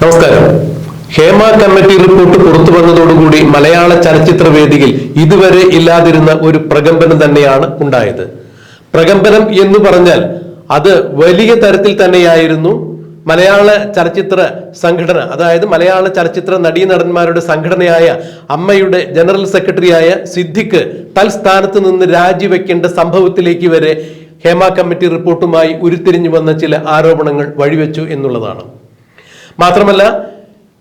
നമസ്കാരം. Hema committee report പുറത്തു വന്നതോടുകൂടി മലയാള ചലച്ചിത്ര വേദിയിൽ ഇതുവരെ ഇല്ലാതിരുന്ന ഒരു പ്രകമ്പനം തന്നെയാണ് ഉണ്ടായത്. പ്രകമ്പനം എന്ന് പറഞ്ഞാൽ അത് വലിയ തരത്തിൽ തന്നെയായിരുന്നു മലയാള ചലച്ചിത്ര സംഘടന അതായത് മലയാള ചലച്ചിത്ര നടീനടന്മാരുടെ സംഘടനയായ അമ്മയുടെ ജനറൽ സെക്രട്ടറിയായ സിദ്ധിക്ക് തൽസ്ഥാനത്ത് നിന്ന് രാജിവെക്കേണ്ട സംഭവത്തിലേക്ക് വരെ ഹേമ കമ്മിറ്റി റിപ്പോർട്ടുമായി ഉരുത്തിരിഞ്ഞു വന്ന ചില ആരോപണങ്ങൾ വഴിവെച്ചു എന്നുള്ളതാണ്. മാത്രമല്ല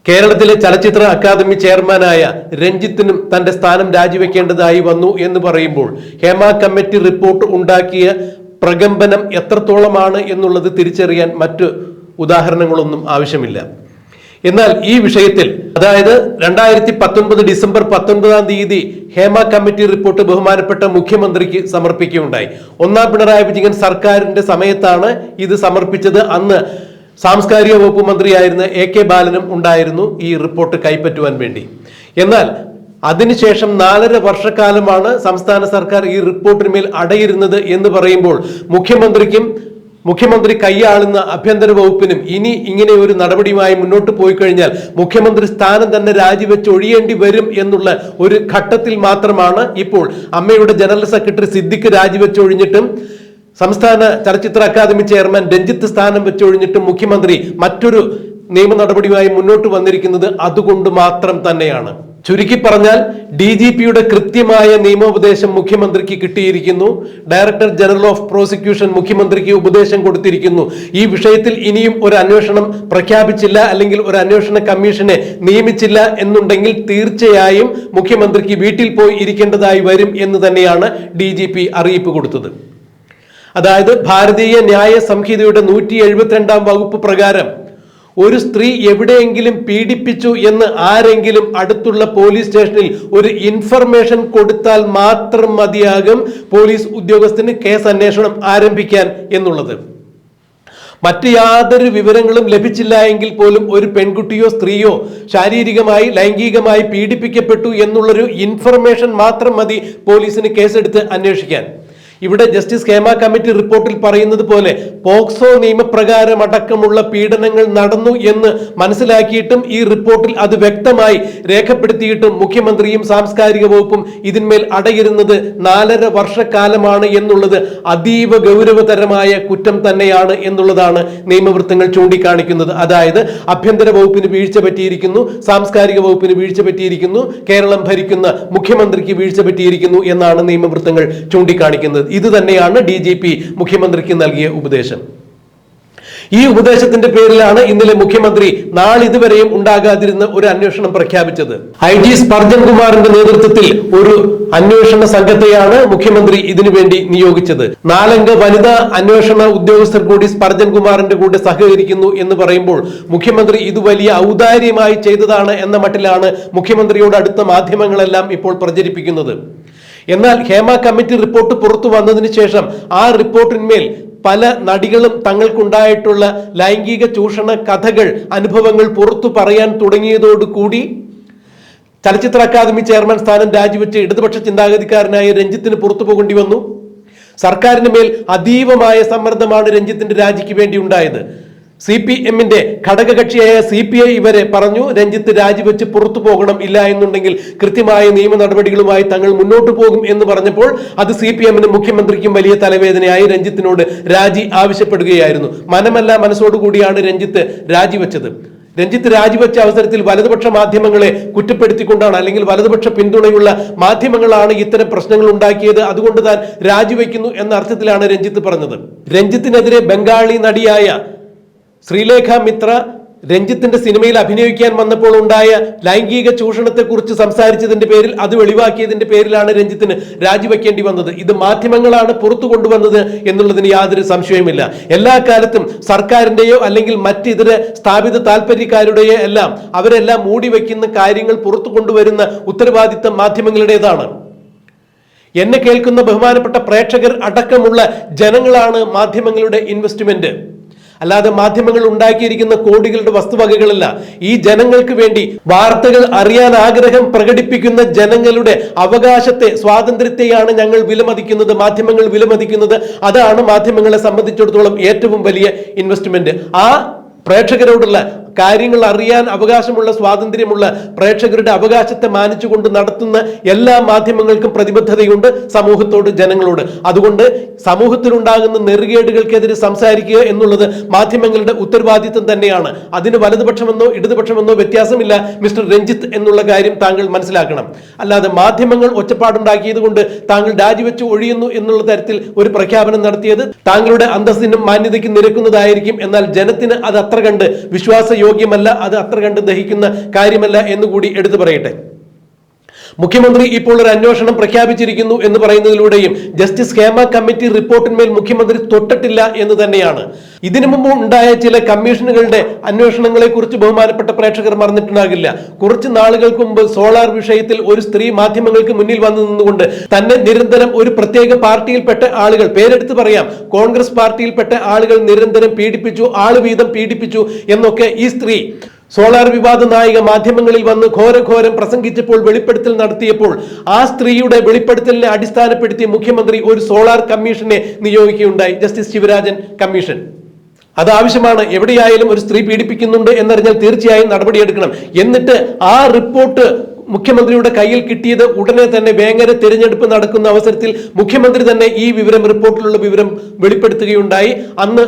കേരളത്തിലെ ചലച്ചിത്ര അക്കാദമി ചെയർമാനായ രഞ്ജിത്തിനും തന്റെ സ്ഥാനം രാജിവെക്കേണ്ടതായി വന്നു എന്ന് പറയുമ്പോൾ ഹേമ കമ്മിറ്റി റിപ്പോർട്ട് ഉണ്ടാക്കിയ പ്രകമ്പനം എത്രത്തോളമാണ് എന്നുള്ളത് തിരിച്ചറിയാൻ മറ്റ് ഉദാഹരണങ്ങളൊന്നും ആവശ്യമില്ല. എന്നാൽ ഈ വിഷയത്തിൽ അതായത് രണ്ടായിരത്തി പത്തൊൻപത് ഡിസംബർ പത്തൊൻപതാം തീയതി ഹേമ കമ്മിറ്റി റിപ്പോർട്ട് ബഹുമാനപ്പെട്ട മുഖ്യമന്ത്രിക്ക് സമർപ്പിക്കുകയുണ്ടായി. ഒന്നാം പിണറായി വിജയൻ സർക്കാരിന്റെ സമയത്താണ് ഇത് സമർപ്പിച്ചത്. അന്ന് സാംസ്കാരിക വകുപ്പ് മന്ത്രിയായിരുന്ന എ കെ ബാലനും ഉണ്ടായിരുന്നു ഈ റിപ്പോർട്ട് കൈപ്പറ്റുവാൻ വേണ്ടി. എന്നാൽ അതിനുശേഷം നാലര വർഷക്കാലമാണ് സംസ്ഥാന സർക്കാർ ഈ റിപ്പോർട്ടിന്മേൽ അടയിരുന്നത് എന്ന് പറയുമ്പോൾ മുഖ്യമന്ത്രിക്കും മുഖ്യമന്ത്രി കൈയാളുന്ന ആഭ്യന്തര വകുപ്പിനും ഇനി ഇങ്ങനെ ഒരു നടപടിയുമായി മുന്നോട്ട് പോയി കഴിഞ്ഞാൽ മുഖ്യമന്ത്രി സ്ഥാനം തന്നെ രാജിവെച്ച് ഒഴിയേണ്ടി വരും എന്നുള്ള ഒരു ഘട്ടത്തിൽ മാത്രമാണ് ഇപ്പോൾ അമ്മയുടെ ജനറൽ സെക്രട്ടറി സിദ്ദിഖ് രാജിവെച്ച് ഒഴിഞ്ഞിട്ടും സംസ്ഥാന ചലച്ചിത്ര അക്കാദമി ചെയർമാൻ രഞ്ജിത്ത് സ്ഥാനം വെച്ചൊഴിഞ്ഞിട്ട് മുഖ്യമന്ത്രി മറ്റൊരു നിയമ നടപടിയുമായി മുന്നോട്ട് വന്നിരിക്കുന്നത് അതുകൊണ്ട് മാത്രം തന്നെയാണ്. ചുരുക്കി പറഞ്ഞാൽ ഡി ജി പിയുടെ കൃത്യമായ നിയമോപദേശം മുഖ്യമന്ത്രിക്ക് കിട്ടിയിരിക്കുന്നു. ഡയറക്ടർ ജനറൽ ഓഫ് പ്രോസിക്യൂഷൻ മുഖ്യമന്ത്രിക്ക് ഉപദേശം കൊടുത്തിരിക്കുന്നു. ഈ വിഷയത്തിൽ ഇനിയും ഒരു അന്വേഷണം പ്രഖ്യാപിച്ചില്ല അല്ലെങ്കിൽ ഒരു അന്വേഷണ കമ്മീഷനെ നിയമിച്ചില്ല എന്നുണ്ടെങ്കിൽ തീർച്ചയായും മുഖ്യമന്ത്രിക്ക് വീട്ടിൽ പോയി ഇരിക്കേണ്ടതായി വരും എന്ന് തന്നെയാണ് ഡി അറിയിപ്പ് കൊടുത്തത്. അതായത് ഭാരതീയ ന്യായ സംഹിതയുടെ നൂറ്റി എഴുപത്തിരണ്ടാം വകുപ്പ് പ്രകാരം ഒരു സ്ത്രീ എവിടെയെങ്കിലും പീഡിപ്പിച്ചു എന്ന് ആരെങ്കിലും അടുത്തുള്ള പോലീസ് സ്റ്റേഷനിൽ ഒരു ഇൻഫർമേഷൻ കൊടുത്താൽ മാത്രം മതിയാകും പോലീസ് ഉദ്യോഗസ്ഥന് കേസ് അന്വേഷണം ആരംഭിക്കാൻ എന്നുള്ളത്. മറ്റ് യാതൊരു വിവരങ്ങളും ലഭിച്ചില്ല എങ്കിൽ പോലും ഒരു പെൺകുട്ടിയോ സ്ത്രീയോ ശാരീരികമായി ലൈംഗികമായി പീഡിപ്പിക്കപ്പെട്ടു എന്നുള്ളൊരു ഇൻഫർമേഷൻ മാത്രം മതി പോലീസിന് കേസെടുത്ത് അന്വേഷിക്കാൻ. ഇവിടെ ജസ്റ്റിസ് ഹേമ കമ്മിറ്റി റിപ്പോർട്ടിൽ പറയുന്നത് പോലെ പോക്സോ നിയമപ്രകാരം അടക്കമുള്ള പീഡനങ്ങൾ നടന്നു എന്ന് മനസ്സിലാക്കിയിട്ടും ഈ റിപ്പോർട്ടിൽ അത് വ്യക്തമായി രേഖപ്പെടുത്തിയിട്ടും മുഖ്യമന്ത്രിയും സാംസ്കാരിക വകുപ്പും ഇതിന്മേൽ അടയിരുന്നത് നാലര വർഷക്കാലമാണ് എന്നുള്ളത് അതീവ ഗൗരവതരമായ കുറ്റം തന്നെയാണ് എന്നുള്ളതാണ് നിയമവൃത്തങ്ങൾ ചൂണ്ടിക്കാണിക്കുന്നത്. അതായത് ആഭ്യന്തര വകുപ്പിന് വീഴ്ച പറ്റിയിരിക്കുന്നു സാംസ്കാരിക വകുപ്പിന് വീഴ്ച പറ്റിയിരിക്കുന്നു കേരളം ഭരിക്കുന്ന മുഖ്യമന്ത്രിക്ക് വീഴ്ച പറ്റിയിരിക്കുന്നു എന്നാണ് നിയമവൃത്തങ്ങൾ ചൂണ്ടിക്കാണിക്കുന്നത്. ഇത് തന്നെയാണ് ഡി ജി പി മുഖ്യമന്ത്രിക്ക് നൽകിയ ഉപദേശം. ഈ ഉപദേശത്തിന്റെ പേരിലാണ് ഇന്നലെ മുഖ്യമന്ത്രി നാളിതുവരെയും ഉണ്ടാകാതിരുന്ന ഒരു അന്വേഷണം പ്രഖ്യാപിച്ചത്. ഐ ജി സ്പർജൻ കുമാറിന്റെ നേതൃത്വത്തിൽ ഒരു അന്വേഷണ സംഘത്തെയാണ് മുഖ്യമന്ത്രി ഇതിനുവേണ്ടി നിയോഗിച്ചത്. നാലംഗ വനിതാ അന്വേഷണ ഉദ്യോഗസ്ഥർ കൂടി സ്പർജൻ കുമാറിന്റെ കൂടെ സഹകരിക്കുന്നു എന്ന് പറയുമ്പോൾ മുഖ്യമന്ത്രി ഇത് വലിയ ഔദാര്യമായി ചെയ്തതാണ് എന്ന മട്ടിലാണ് മുഖ്യമന്ത്രിയോട് അടുത്ത മാധ്യമങ്ങളെല്ലാം ഇപ്പോൾ പ്രചരിപ്പിക്കുന്നത്. എന്നാൽ ഹേമ കമ്മിറ്റി റിപ്പോർട്ട് പുറത്തു വന്നതിന് ശേഷം ആ റിപ്പോർട്ടിന്മേൽ പല നടികളും തങ്ങൾക്കുണ്ടായിട്ടുള്ള ലൈംഗിക ചൂഷണ കഥകൾ അനുഭവങ്ങൾ പുറത്തു പറയാൻ തുടങ്ങിയതോടുകൂടി ചലച്ചിത്ര അക്കാദമി ചെയർമാൻ സ്ഥാനം രാജിവെച്ച് ഇടതുപക്ഷ ചിന്താഗതിക്കാരനായ രഞ്ജിത്തിന് പുറത്തു പോകേണ്ടി വന്നു. സർക്കാരിന് മേൽ അതീവമായ സമ്മർദ്ദമാണ് രഞ്ജിത്തിന്റെ രാജിക്ക് വേണ്ടി ഉണ്ടായത്. സി പി എമ്മിന്റെ ഘടകകക്ഷിയായ സി പി ഐ ഇവരെ പറഞ്ഞു രഞ്ജിത്ത് രാജിവെച്ച് പുറത്തു പോകണം ഇല്ല എന്നുണ്ടെങ്കിൽ കൃത്യമായ നിയമ നടപടികളുമായി തങ്ങൾ മുന്നോട്ട് പോകും എന്ന് പറഞ്ഞപ്പോൾ അത് സി പി എമ്മിനും മുഖ്യമന്ത്രിക്കും വലിയ തലവേദനയായി. രഞ്ജിത്തിനോട് രാജി ആവശ്യപ്പെടുകയായിരുന്നു. മനമല്ല മനസ്സോടുകൂടിയാണ് രഞ്ജിത്ത് രാജിവെച്ചത്. രഞ്ജിത്ത് രാജിവെച്ച അവസരത്തിൽ വലതുപക്ഷ മാധ്യമങ്ങളെ കുറ്റപ്പെടുത്തിക്കൊണ്ടാണ് അല്ലെങ്കിൽ വലതുപക്ഷ പിന്തുണയുള്ള മാധ്യമങ്ങളാണ് ഇത്തരം പ്രശ്നങ്ങൾ ഉണ്ടാക്കിയത്. അതുകൊണ്ട് താൻ രാജിവെക്കുന്നു എന്ന അർത്ഥത്തിലാണ് രഞ്ജിത്ത് പറഞ്ഞത്. രഞ്ജിത്തിനെതിരെ ബംഗാളി നടിയായ ശ്രീലേഖ മിത്ര രഞ്ജിത്തിന്റെ സിനിമയിൽ അഭിനയിക്കാൻ വന്നപ്പോൾ ഉണ്ടായ ലൈംഗിക ചൂഷണത്തെ കുറിച്ച് സംസാരിച്ചതിന്റെ പേരിൽ അത് വെളിവാക്കിയതിന്റെ പേരിലാണ് രഞ്ജിത്തിന് രാജിവെക്കേണ്ടി വന്നത്. ഇത് മാധ്യമങ്ങളാണ് പുറത്തു കൊണ്ടുവന്നത് എന്നുള്ളതിന് യാതൊരു സംശയവുമില്ല. എല്ലാ കാലത്തും സർക്കാരിന്റെയോ അല്ലെങ്കിൽ മറ്റിതര സ്ഥാപിത താല്പര്യക്കാരുടെയോ എല്ലാം അവരെല്ലാം മൂടി വയ്ക്കുന്ന കാര്യങ്ങൾ പുറത്തു കൊണ്ടുവരുന്ന ഉത്തരവാദിത്തം മാധ്യമങ്ങളുടേതാണ്. എന്നെ കേൾക്കുന്ന ബഹുമാനപ്പെട്ട പ്രേക്ഷകർ അടക്കമുള്ള ജനങ്ങളാണ് മാധ്യമങ്ങളുടെ ഇൻവെസ്റ്റ്മെന്റ് അല്ലാതെ മാധ്യമങ്ങൾ ഉണ്ടാക്കിയിരിക്കുന്ന കോടികളുടെ വസ്തുവകകളല്ല. ഈ ജനങ്ങൾക്ക് വേണ്ടി വാർത്തകൾ അറിയാൻ ആഗ്രഹം പ്രകടിപ്പിക്കുന്ന ജനങ്ങളുടെ അവകാശത്തെ സ്വാതന്ത്ര്യത്തെയാണ് ഞങ്ങൾ വിലമതിക്കുന്നത് മാധ്യമങ്ങൾ വിലമതിക്കുന്നത്. അതാണ് മാധ്യമങ്ങളെ സംബന്ധിച്ചിടത്തോളം ഏറ്റവും വലിയ ഇൻവെസ്റ്റ്മെന്റ് ആ പ്രേക്ഷകരോടുള്ള കാര്യങ്ങൾ അറിയാൻ അവകാശമുള്ള സ്വാതന്ത്ര്യമുള്ള പ്രേക്ഷകരുടെ അവകാശത്തെ മാനിച്ചുകൊണ്ട് നടത്തുന്ന എല്ലാ മാധ്യമങ്ങൾക്കും പ്രതിബദ്ധതയുണ്ട് സമൂഹത്തോട് ജനങ്ങളോട്. അതുകൊണ്ട് സമൂഹത്തിലുണ്ടാകുന്ന നെറുകേടുകൾക്കെതിരെ സംസാരിക്കുക എന്നുള്ളത് മാധ്യമങ്ങളുടെ ഉത്തരവാദിത്വം തന്നെയാണ്. അതിന് വലതുപക്ഷമെന്നോ ഇടതുപക്ഷമെന്നോ വ്യത്യാസമില്ല മിസ്റ്റർ രഞ്ജിത്ത് എന്നുള്ള കാര്യം താങ്കൾ മനസ്സിലാക്കണം. അല്ലാതെ മാധ്യമങ്ങൾ ഒച്ചപ്പാടുണ്ടാക്കിയത് കൊണ്ട് താങ്കൾ രാജിവെച്ച് ഒഴിയുന്നു എന്നുള്ള തരത്തിൽ ഒരു പ്രഖ്യാപനം നടത്തിയത് താങ്കളുടെ അന്തസ്സിനും മാന്യതയ്ക്കും നിരക്കുന്നതായിരിക്കും. എന്നാൽ ജനത്തിന് അത് അത്ര കണ്ട് വിശ്വാസയോഗ്യമല്ല അത് അത്ര കണ്ട് ദഹിക്കുന്ന കാര്യമല്ല എന്നുകൂടി എടുത്തു പറയട്ടെ. മുഖ്യമന്ത്രി ഇപ്പോൾ ഒരു അന്വേഷണം പ്രഖ്യാപിച്ചിരിക്കുന്നു എന്ന് പറയുന്നതിലൂടെയും ജസ്റ്റിസ് ഹേമ കമ്മിറ്റി റിപ്പോർട്ടിന്മേൽ മുഖ്യമന്ത്രി തൊട്ടിട്ടില്ല എന്ന് തന്നെയാണ്. ഇതിനു മുമ്പ് ഉണ്ടായ ചില കമ്മീഷനുകളുടെ അന്വേഷണങ്ങളെ കുറിച്ച് ബഹുമാനപ്പെട്ട പ്രേക്ഷകർ മറന്നിട്ടുണ്ടാകില്ല. കുറച്ച് നാളുകൾക്ക് മുമ്പ് സോളാർ വിഷയത്തിൽ ഒരു സ്ത്രീ മാധ്യമങ്ങൾക്ക് മുന്നിൽ വന്നു നിന്നുകൊണ്ട് തന്നെ നിരന്തരം ഒരു പ്രത്യേക പാർട്ടിയിൽപ്പെട്ട ആളുകൾ പേരെടുത്ത് പറയാം കോൺഗ്രസ് പാർട്ടിയിൽപ്പെട്ട ആളുകൾ നിരന്തരം പീഡിപ്പിച്ചു ആൾ വീതം പീഡിപ്പിച്ചു എന്നൊക്കെ ഈ സ്ത്രീ സോളാർ വിവാദ നായിക മാധ്യമങ്ങളിൽ വന്ന് ഘോരഘോരം പ്രസംഗിച്ചപ്പോൾ വെളിപ്പെടുത്തൽ നടത്തിയപ്പോൾ ആ സ്ത്രീയുടെ വെളിപ്പെടുത്തലിനെ അടിസ്ഥാനപ്പെടുത്തി മുഖ്യമന്ത്രി ഒരു സോളാർ കമ്മീഷനെ നിയോഗിക്കുകയുണ്ടായി. Justice Sivarajan commission. അത് ആവശ്യമാണ്. എവിടെയായാലും ഒരു സ്ത്രീ പീഡിപ്പിക്കുന്നുണ്ട് എന്നറിഞ്ഞാൽ തീർച്ചയായും നടപടിയെടുക്കണം. എന്നിട്ട് ആ റിപ്പോർട്ട് മുഖ്യമന്ത്രിയുടെ കയ്യിൽ കിട്ടിയത് ഉടനെ തന്നെ വേങ്ങര തിരഞ്ഞെടുപ്പ് നടക്കുന്ന അവസരത്തിൽ മുഖ്യമന്ത്രി തന്നെ ഈ വിവരം റിപ്പോർട്ടിലുള്ള വിവരം വെളിപ്പെടുത്തുകയുണ്ടായി. അന്ന്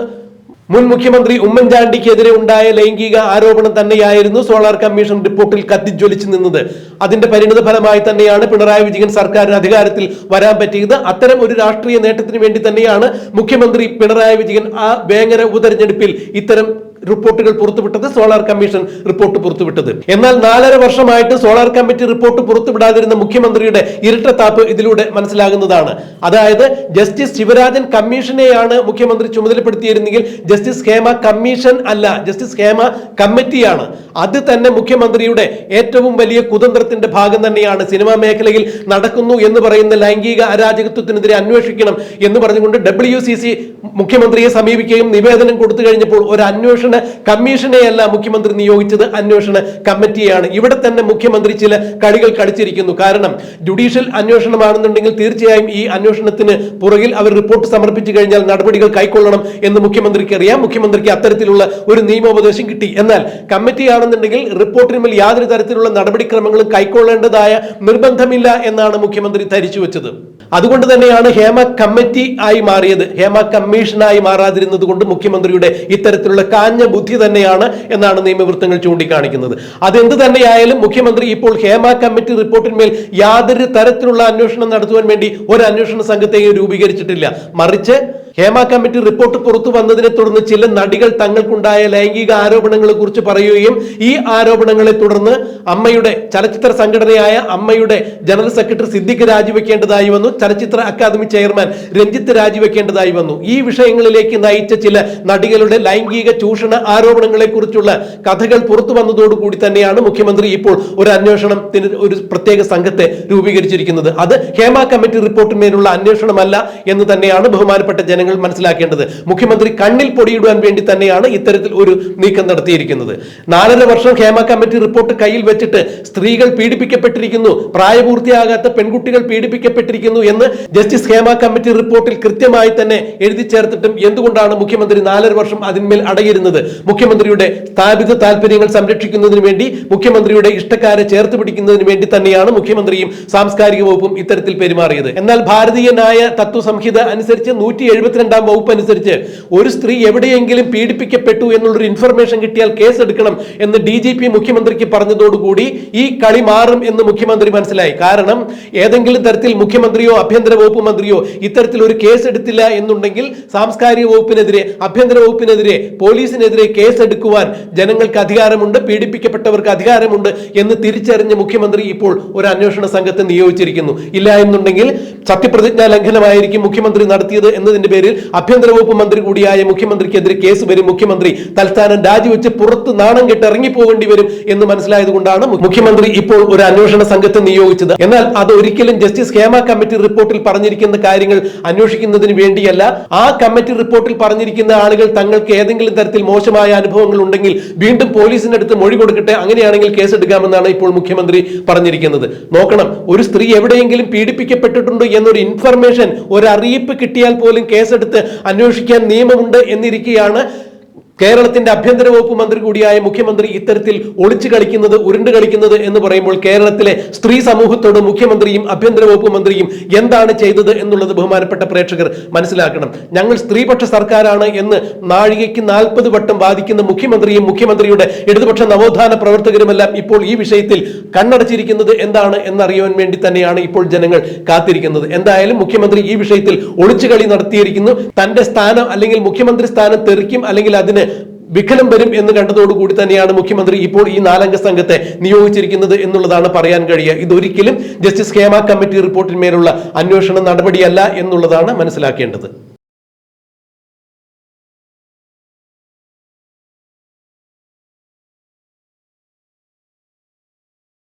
മുൻ മുഖ്യമന്ത്രി ഉമ്മൻചാണ്ടിക്കെതിരെ ഉണ്ടായ ലൈംഗിക ആരോപണം തന്നെയായിരുന്നു സോളാർ കമ്മീഷൻ റിപ്പോർട്ടിൽ കത്തിജ്വലിച്ചു നിന്നത്. അതിന്റെ പരിണിത ഫലമായി തന്നെയാണ് പിണറായി വിജയൻ സർക്കാരിന് അധികാരത്തിൽ വരാൻ പറ്റിയത്. അത്തരം ഒരു രാഷ്ട്രീയ നേട്ടത്തിന് വേണ്ടി തന്നെയാണ് മുഖ്യമന്ത്രി പിണറായി വിജയൻ ആ വേങ്ങര ഉപതെരഞ്ഞെടുപ്പിൽ ഇത്തരം റിപ്പോർട്ടുകൾ പുറത്തുവിട്ടത് സോളാർ കമ്മീഷൻ റിപ്പോർട്ട് പുറത്തുവിട്ടത്. എന്നാൽ നാലര വർഷമായിട്ട് സോളാർ കമ്മിറ്റി റിപ്പോർട്ട് പുറത്തുവിടാതിരുന്ന മുഖ്യമന്ത്രിയുടെ ഇരട്ടത്താപ്പ് ഇതിലൂടെ മനസ്സിലാകുന്നതാണ്. അതായത് ജസ്റ്റിസ് ശിവരാജൻ കമ്മീഷനെയാണ് മുഖ്യമന്ത്രി ചുമതലപ്പെടുത്തിയിരുന്നെങ്കിൽ ജസ്റ്റിസ് ഹേമ കമ്മീഷൻ അല്ല ജസ്റ്റിസ് ഹേമ കമ്മിറ്റിയാണ്. അത് തന്നെ മുഖ്യമന്ത്രിയുടെ ഏറ്റവും വലിയ കുതന്ത്രത്തിന്റെ ഭാഗം തന്നെയാണ്. സിനിമാ മേഖലയിൽ നടക്കുന്നു എന്ന് പറയുന്ന ലൈംഗിക അരാജകത്വത്തിനെതിരെ അന്വേഷിക്കണം എന്ന് പറഞ്ഞുകൊണ്ട് ഡബ്ല്യു മുഖ്യമന്ത്രിയെ സമീപിക്കുകയും നിവേദനം കൊടുത്തു കഴിഞ്ഞപ്പോൾ ഒരു അന്വേഷണ കമ്മീഷനെയല്ല മുഖ്യമന്ത്രി നിയോഗിച്ചത്. അന്വേഷണ കമ്മിറ്റിയാണ്. ഇവിടെ തന്നെ മുഖ്യമന്ത്രി ചില കളികൾ കളിച്ചിരിക്കുന്നു കാരണം ജുഡീഷ്യൽ അന്വേഷണമാണെന്നുണ്ടെങ്കിൽ തീർച്ചയായും ഈ അന്വേഷണത്തിന് പുറകിൽ അവർ റിപ്പോർട്ട് സമർപ്പിച്ചു കഴിഞ്ഞാൽ നടപടികൾ കൈക്കൊള്ളണം എന്ന് മുഖ്യമന്ത്രിക്ക് അറിയാം. മുഖ്യമന്ത്രിക്ക് അത്തരത്തിലുള്ള ഒരു നിയമോപദേശം കിട്ടി. എന്നാൽ കമ്മിറ്റി കമ്മിറ്റിയാണെന്നുണ്ടെങ്കിൽ റിപ്പോർട്ടിന്മേൽ യാതൊരു തരത്തിലുള്ള നടപടിക്രമങ്ങളും കൈക്കൊള്ളേണ്ടതായ നിർബന്ധമില്ല എന്നാണ് മുഖ്യമന്ത്രി ധരിച്ചു വെച്ചത്. അതുകൊണ്ട് തന്നെയാണ് ഹേമ കമ്മിറ്റി ആയി മാറിയത്. ഹേമ കമ്മീഷനായി മാറാതിരുന്നത് കൊണ്ട് മുഖ്യമന്ത്രിയുടെ ഇത്തരത്തിലുള്ള കാഞ്ഞ ബുദ്ധി തന്നെയാണ് എന്നാണ് നിയമവൃത്തങ്ങൾ ചൂണ്ടിക്കാണിക്കുന്നത്. അതെന്ത് തന്നെയായാലും മുഖ്യമന്ത്രി ഇപ്പോൾ ഹേമ കമ്മിറ്റി റിപ്പോർട്ടിന്മേൽ യാതൊരു തരത്തിലുള്ള അന്വേഷണം നടത്തുവാൻ വേണ്ടി ഒരു അന്വേഷണ സംഘത്തെയും രൂപീകരിച്ചിട്ടില്ല. മറിച്ച് ഹേമ കമ്മിറ്റി റിപ്പോർട്ട് പുറത്തു വന്നതിനെ തുടർന്ന് ചില നടികൾ തങ്ങൾക്കുണ്ടായ ലൈംഗിക ആരോപണങ്ങളെ കുറിച്ച് പറയുകയും ഈ ആരോപണങ്ങളെ തുടർന്ന് അമ്മയുടെ ചലച്ചിത്ര സംഘടനയായ അമ്മയുടെ ജനറൽ സെക്രട്ടറി സിദ്ദിഖ് രാജിവെക്കേണ്ടതായി വന്നു. ചലച്ചിത്ര അക്കാദമി ചെയർമാൻ രഞ്ജിത്ത് രാജിവെക്കേണ്ടതായി വന്നു. ഈ വിഷയങ്ങളിലേക്ക് നയിച്ച ചില നടികളുടെ ലൈംഗിക ചൂഷണ ആരോപണങ്ങളെ കുറിച്ചുള്ള കഥകൾ പുറത്തു വന്നതോടുകൂടി തന്നെയാണ് മുഖ്യമന്ത്രി ഇപ്പോൾ ഒരു അന്വേഷണത്തിന് ഒരു പ്രത്യേക സംഘത്തെ രൂപീകരിച്ചിരിക്കുന്നത്. അത് ഹേമ കമ്മിറ്റി റിപ്പോർട്ടിന്മേലുള്ള അന്വേഷണമല്ല എന്ന് തന്നെയാണ് ബഹുമാനപ്പെട്ട ജനങ്ങൾ മനസ്സിലാക്കേണ്ടത് മുഖ്യമന്ത്രി കണ്ണിൽ പൊടിയിടുവാൻ വേണ്ടി തന്നെയാണ് ഇത്തരത്തിൽ ഒരു നീക്കം നടത്തിയിരിക്കുന്നത്. നാലര വർഷം ഹേമ കമ്മിറ്റി റിപ്പോർട്ട് കയ്യിൽ വെച്ചിട്ട് സ്ത്രീകൾ പീഡിപ്പിക്കപ്പെട്ടിരിക്കുന്നു പ്രായപൂർത്തിയാകാത്ത പെൺകുട്ടികൾ പീഡിപ്പിക്കപ്പെട്ടിരിക്കുന്നു എന്ന് ജസ്റ്റിസ് ഹേമ കമ്മിറ്റി റിപ്പോർട്ടിൽ കൃത്യമായി തന്നെ എഴുതി ചേർത്തിട്ടും എന്തുകൊണ്ടാണ് മുഖ്യമന്ത്രി നാലര വർഷം അതിന്മേൽ അടയിരുന്നത്? മുഖ്യമന്ത്രിയുടെ സ്ഥാപിത താല്പര്യങ്ങൾ സംരക്ഷിക്കുന്നതിന് വേണ്ടി മുഖ്യമന്ത്രിയുടെ ഇഷ്ടക്കാരെ ചേർത്ത് പിടിക്കുന്നതിന് വേണ്ടി തന്നെയാണ് മുഖ്യമന്ത്രിയും സാംസ്കാരിക വകുപ്പും ഇത്തരത്തിൽ പെരുമാറിയത്. എന്നാൽ ഭാരതീയനായ തത്വസംഹിത അനുസരിച്ച് നൂറ്റി എഴുപത്തിരണ്ടാം വകുപ്പ് അനുസരിച്ച് ഒരു സ്ത്രീ എവിടെയെങ്കിലും പീഡിപ്പിക്കപ്പെട്ടു എന്നുള്ളൊരു ഇൻഫർമേഷൻ കിട്ടിയാൽ കേസ് എടുക്കണം എന്ന് ഡി ജി പി മുഖ്യമന്ത്രിക്ക് പറഞ്ഞതോടുകൂടി ഈ കളി മാറും എന്ന് മുഖ്യമന്ത്രി മനസ്സിലായി. കാരണം ഏതെങ്കിലും തരത്തിൽ മുഖ്യമന്ത്രിയോ ആഭ്യന്തര വകുപ്പ് മന്ത്രിയോ ഇത്തരത്തിൽ ഒരു കേസ് എടുത്തില്ല എന്നുണ്ടെങ്കിൽ സാംസ്കാരിക വകുപ്പിനെതിരെ ആഭ്യന്തര വകുപ്പിനെതിരെ പോലീസിനെതിരെ കേസ് എടുക്കുവാൻ ജനങ്ങൾക്ക് അധികാരമുണ്ട് പീഡിപ്പിക്കപ്പെട്ടവർക്ക് അധികാരമുണ്ട് എന്ന് തിരിച്ചറിഞ്ഞ മുഖ്യമന്ത്രി ഇപ്പോൾ ഒരു അന്വേഷണ സംഘത്തെ നിയോഗിച്ചിരിക്കുന്നു. ഇല്ല എന്നുണ്ടെങ്കിൽ സത്യപ്രതിജ്ഞാ ലംഘനമായിരിക്കും മുഖ്യമന്ത്രി നടത്തിയത് എന്നതിന്റെ പേരിൽ ആഭ്യന്തര വകുപ്പ് മന്ത്രി കൂടിയായ മുഖ്യമന്ത്രിക്കെതിരെ കേസ് വരും. മുഖ്യമന്ത്രി തൽസ്ഥാനം രാജിവെച്ച് പുറത്ത് നാണം കെട്ട് ഇറങ്ങിപ്പോകേണ്ടി വരും എന്ന് മനസ്സിലായത് കൊണ്ടാണ് മുഖ്യമന്ത്രി ഇപ്പോൾ ഒരു അന്വേഷണ സംഘത്തെ നിയോഗിച്ചത്. എന്നാൽ അത് ഒരിക്കലും ജസ്റ്റിസ് ഹേമ കമ്മിറ്റി റിപ്പോർട്ടിൽ പറഞ്ഞിരിക്കുന്ന കാര്യങ്ങൾ അന്വേഷിക്കുന്നതിന് വേണ്ടിയല്ല. ആ കമ്മിറ്റി റിപ്പോർട്ടിൽ പറഞ്ഞിരിക്കുന്ന ആളുകൾ തങ്ങൾക്ക് ഏതെങ്കിലും തരത്തിൽ മോശമായ അനുഭവങ്ങൾ ഉണ്ടെങ്കിൽ വീണ്ടും പോലീസിനടുത്ത് മൊഴി കൊടുക്കട്ടെ. അങ്ങനെയാണെങ്കിൽ കേസ് എടുക്കാമെന്നാണ് ഇപ്പോൾ മുഖ്യമന്ത്രി പറഞ്ഞിരിക്കുന്നത്. നോക്കണം ഒരു സ്ത്രീ എവിടെയെങ്കിലും പീഡിപ്പിക്കപ്പെട്ടിട്ടുണ്ടോ എന്നൊരു ഇൻഫർമേഷൻ ഒരു അറിയിപ്പ് കിട്ടിയാൽ പോലും കേസെടുത്ത് അന്വേഷിക്കാൻ നിയമമുണ്ട് എന്നിരിക്കെയാണ് കേരളത്തിന്റെ ആഭ്യന്തര വകുപ്പ് മന്ത്രി കൂടിയായ മുഖ്യമന്ത്രി ഇത്തരത്തിൽ ഒളിച്ചു കളിക്കുന്നത് ഉരുണ്ട് കളിക്കുന്നത് എന്ന് പറയുമ്പോൾ കേരളത്തിലെ സ്ത്രീ സമൂഹത്തോട് മുഖ്യമന്ത്രിയും ആഭ്യന്തര വകുപ്പ് മന്ത്രിയും എന്താണ് ചെയ്തത് എന്നുള്ളത് ബഹുമാനപ്പെട്ട പ്രേക്ഷകർ മനസ്സിലാക്കണം. ഞങ്ങൾ സ്ത്രീപക്ഷ സർക്കാരാണ് എന്ന് നാഴികയ്ക്ക് നാൽപ്പത് വട്ടം വാദിക്കുന്ന മുഖ്യമന്ത്രിയും മുഖ്യമന്ത്രിയുടെ ഇടതുപക്ഷ നവോത്ഥാന പ്രവർത്തകരുമെല്ലാം ഇപ്പോൾ ഈ വിഷയത്തിൽ കണ്ണടച്ചിരിക്കുന്നത് എന്താണ് എന്നറിയാൻ വേണ്ടി തന്നെയാണ് ഇപ്പോൾ ജനങ്ങൾ കാത്തിരിക്കുന്നത്. എന്തായാലും മുഖ്യമന്ത്രി ഈ വിഷയത്തിൽ ഒളിച്ചുകളി നടത്തിയിരിക്കുന്നു. തന്റെ സ്ഥാനം അല്ലെങ്കിൽ മുഖ്യമന്ത്രി സ്ഥാനം തെറിക്കും അല്ലെങ്കിൽ അതിന് വിഘലം വരും എന്ന് കണ്ടതോടുകൂടി തന്നെയാണ് മുഖ്യമന്ത്രി ഇപ്പോൾ ഈ നാലംഗ സംഘത്തെ നിയോഗിച്ചിരിക്കുന്നത് എന്നുള്ളതാണ് പറയാൻ കഴിയുക. ഇതൊരിക്കലും ജസ്റ്റിസ് ഹേമ കമ്മിറ്റി റിപ്പോർട്ടിന്മേലുള്ള അന്വേഷണ നടപടിയല്ല എന്നുള്ളതാണ് മനസ്സിലാക്കേണ്ടത്.